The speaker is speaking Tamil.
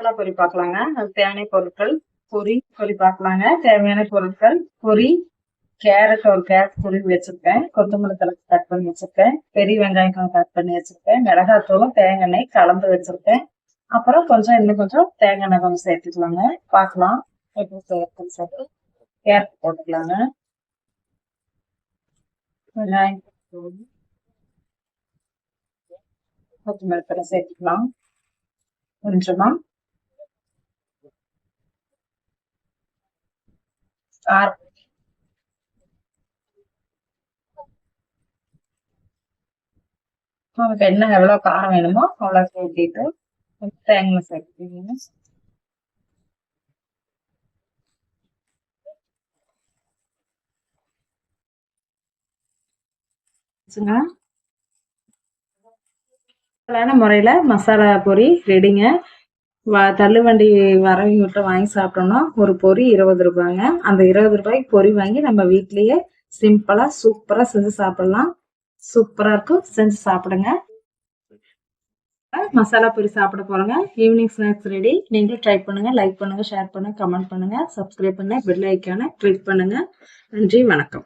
மசாலா பொரி பார்க்கலாங்க. அது தேவையான பொருட்கள் பொரி பொரி பார்க்கலாங்க. தேவையான பொருட்கள் பொரி கேரட் ஒரு கேரட் பொரி வச்சிருக்கேன். கொத்தமல்லி தலை கட் பண்ணி வச்சிருக்கேன். பெரிய வெங்காயம் கட் பண்ணி வச்சிருக்கேன். மிளகாத்தூளும் தேங்காய் எண்ணெய் கலந்து வச்சிருக்கேன். அப்புறம் கொஞ்சம் இன்னும் கொஞ்சம் தேங்காய் எண்ணெய் கொஞ்சம் சேர்த்துக்கலாங்க. பார்க்கலாம். எப்படி சேர்த்துன்னு சொல்லி கேரட் போட்டுக்கலாங்க. வெங்காயம் கொத்தமல்லி தலை சேர்த்துக்கலாம். கொஞ்சமா காரம் நமக்கு என்ன எவ்வளவு காரம் வேணுமோ அவ்வளோ சேர்த்திட்டு தேங்காய் சேர்த்துக்கீங்க முறையில மசாலா பொரி ரெடிங்க. தள்ளுவண்டி வரவங்கிட்ட வாங்கி சாப்பிட்டோம்னா ஒரு பொரி இருபது ரூபாய்ங்க அந்த இருபது ரூபாய்க்கு பொரி வாங்கி நம்ம வீட்லேயே சிம்பிளாக சூப்பராக செஞ்சு சாப்பிடலாம். சூப்பராக இருக்கும். செஞ்சு சாப்பிடுங்க. மசாலா பொரி சாப்பிட போறோங்க. ஈவினிங் ஸ்நாக்ஸ் ரெடி நீங்களும் ட்ரை பண்ணுங்க லைக் பண்ணுங்க ஷேர் பண்ணுங்க கமெண்ட் பண்ணுங்க சப்ஸ்கிரைப் பண்ணுங்கள் பெல் ஐக்கான கிளிக் பண்ணுங்க. நன்றி வணக்கம்.